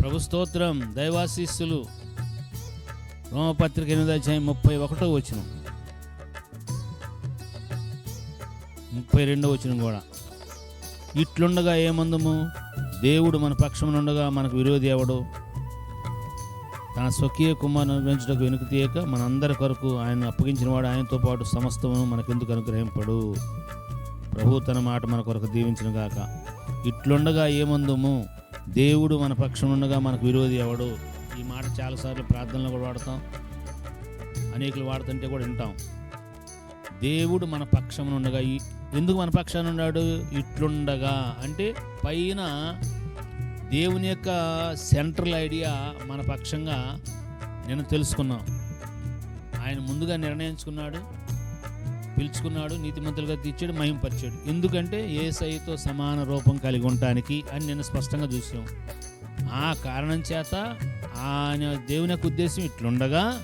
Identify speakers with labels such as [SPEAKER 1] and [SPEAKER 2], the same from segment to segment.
[SPEAKER 1] ప్రభు స్తోత్రం దైవాశీస్సులు. రోమపత్రిక ఎనిమిది అధ్యాయం ముప్పై ఒకటో వచ్చిన ముప్పై రెండో వచ్చిన కూడా. ఇట్లుండగా ఏమందము? దేవుడు మన పక్షమునుండగా మనకు విరోధి ఎవడు? తన స్వకీయ కుమారుని పెంచుటకు వెనుక తీయక మనందరి కొరకు ఆయన అప్పగించిన వాడు ఆయనతో పాటు సమస్తమును మనకెందుకు అనుగ్రహింపడు? ప్రభు తన మాట మన కొరకు దీవించిన గాక ఇట్లుండగా ఏమందుము? దేవుడు మన పక్షం ఉండగా మనకు విరోధి ఎవడు? ఈ మాట చాలాసార్లు ప్రార్థనలు కూడా వాడతాం. అనేకులు వాడుతుంటే కూడా వింటాం. దేవుడు మన పక్షం ఉండగా ఎందుకు మన పక్షాన ఉన్నాడు ఇట్లుండగా అంటే పైన దేవుని యొక్క సెంట్రల్ ఐడియా మన పక్షంగా నేను తెలుసుకున్నాం. ఆయన ముందుగా నిర్ణయించుకున్నాడు. పిలుచుకున్నాడు నీతిమంతులుగా తీర్చాడు మహింపరిచాడు. ఎందుకంటే ఏసైతో సమాన రూపం కలిగి ఉండటానికి అని నేను స్పష్టంగా చూసాం ఆ కారణం చేత ఆయన దేవుని యొక్క ఉద్దేశం ఇట్లుండగా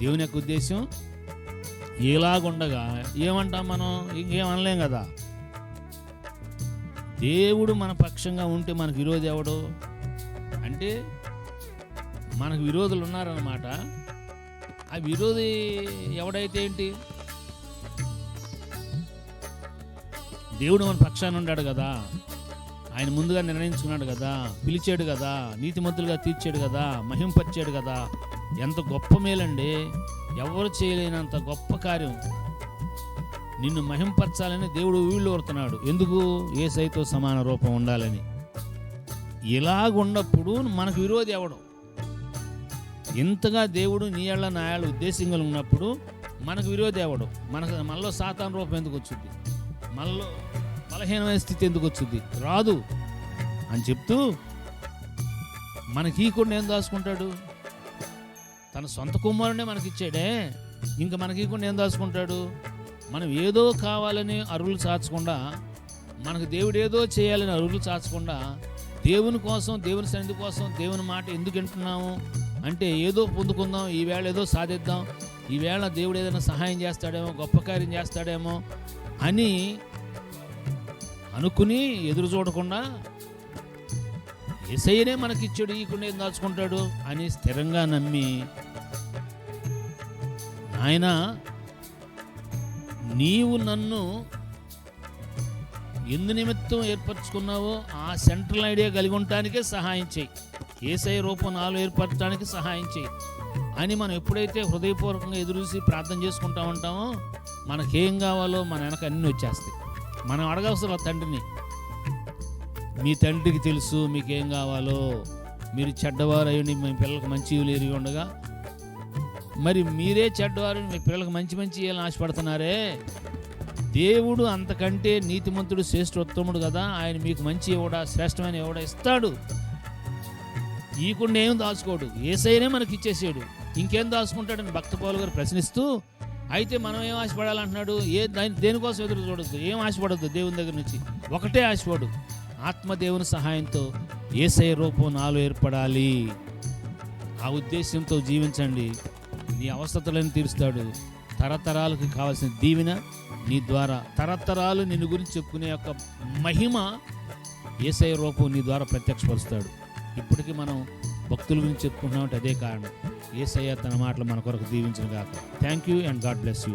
[SPEAKER 1] దేవుని యొక్క ఉద్దేశం ఇలాగుండగా ఏమంటాం మనం? ఇంకేమనలేం కదా? దేవుడు మన పక్షంగా ఉంటే మనకు విరోధి ఎవడు? అంటే మనకు విరోధులు ఉన్నారన్నమాట. ఆ విరోధి ఎవడైతే ఏంటి? దేవుడు మన పక్షాన ఉన్నాడు కదా. ఆయన ముందుగా నిర్ణయించుకున్నాడు కదా. పిలిచాడు కదా. నీతిమంతులుగా తీర్చాడు కదా. మహింపరిచాడు కదా. ఎంత గొప్ప మేలండి. ఎవరు చేయలేనంత గొప్ప కార్యం. నిన్ను మహింపరచాలని దేవుడు వీళ్ళు కోరుతున్నాడు ఎందుకు? ఏ సైతో సమాన రూపం ఉండాలని. ఇలాగున్నప్పుడు మనకు విరోధి ఎవడు? ఇంతగా దేవుడు నీళ్ళ నాయాళ్ళ ఉద్దేశంగా ఉన్నప్పుడు మనకు విరోధి ఎవడు? మనకు మనలో సాతాన్ రూపం ఎందుకు వచ్చింది? మనలో బలహీనమైన స్థితి ఎందుకు వచ్చింది? రాదు అని చెప్తూ మనకి కూడా ఏం దాచుకుంటాడు? తన సొంత కుమారుడే మనకిచ్చాడే. ఇంకా మనకి కూడా ఏం దాచుకుంటాడు? మనం ఏదో కావాలని అరువులు చాచకుండా మనకు దేవుడు ఏదో చేయాలని అరువులు చాచకుండా దేవుని కోసం దేవుని సన్నిధి కోసం దేవుని మాట ఎందుకు వింటున్నాము? అంటే ఏదో పొందుకుందాం ఈవేళ ఏదో సాధిద్దాం ఈవేళ దేవుడు ఏదైనా సహాయం చేస్తాడేమో గొప్ప కార్యం చేస్తాడేమో అని అనుకుని ఎదురు చూడకుండా ఎసయ్యనే మనకిచ్చాడు ఈకుండా ఏం దాచుకుంటాడు అని స్థిరంగా నమ్మి ఆయన నీవు నన్ను ఎందు నిమిత్తం ఏర్పరచుకున్నావో ఆ సెంట్రల్ ఐడియా కలిగి ఉండటానికే సహాయం చేయి. ఏసఐ రూపం నాలో ఏర్పరచడానికి సహాయం చేయి. అని మనం ఎప్పుడైతే హృదయపూర్వకంగా ఎదురుసి ప్రార్థన చేసుకుంటా ఉంటామో మనకేం కావాలో మన వెనక అన్నీ వచ్చేస్తాయి. మనం అడగవసరం ఆ తండ్రిని మీ తండ్రికి తెలుసు మీకేం కావాలో. మీరు చెడ్డవారయ్యండి మీ పిల్లలకు మంచి లేరు ఉండగా మరి మీరే చెడ్డవారు మీ పిల్లలకు మంచి మంచి ఇవ్వాలని ఆశపడుతున్నారే? దేవుడు అంతకంటే నీతిమంతుడు శ్రేష్ఠోత్తముడు కదా. ఆయన మీకు మంచి ఇవ్వడా శ్రేష్టమైన ఇవ్వడా ఇస్తాడు. ఈకుండా ఏం దాచుకోడు. ఏసైనే మనకి ఇచ్చేసాడు ఇంకేం దాచుకుంటాడని భక్త పౌలు గారు ప్రశ్నిస్తూ అయితే మనం ఏం ఆశపడాలంటున్నాడు? ఏ దాని దేనికోసం ఎదురు చూడొద్దు? ఏం ఆశపడద్దు దేవుని దగ్గర నుంచి? ఒకటే ఆశపడు ఆత్మదేవుని సహాయంతో ఏసై రూపం నాలో ఏర్పడాలి. ఆ ఉద్దేశంతో జీవించండి. నీ అవసరతలను తీరుస్తాడు. తరతరాలకు కావాల్సిన దీవెన నీ ద్వారా తరతరాలు నిన్ను గురించి చెప్పుకునే యొక్క మహిమ ఏసై రూపం నీ ద్వారా ప్రత్యక్షపరుస్తాడు. ఇప్పటికీ మనం భక్తుల గురించి చెప్పుకుంటున్నామంటే అదే కారణం. ఏసయ్య తన మాటలు మన కొరకు దీవించిన గాక. Thank you and God bless you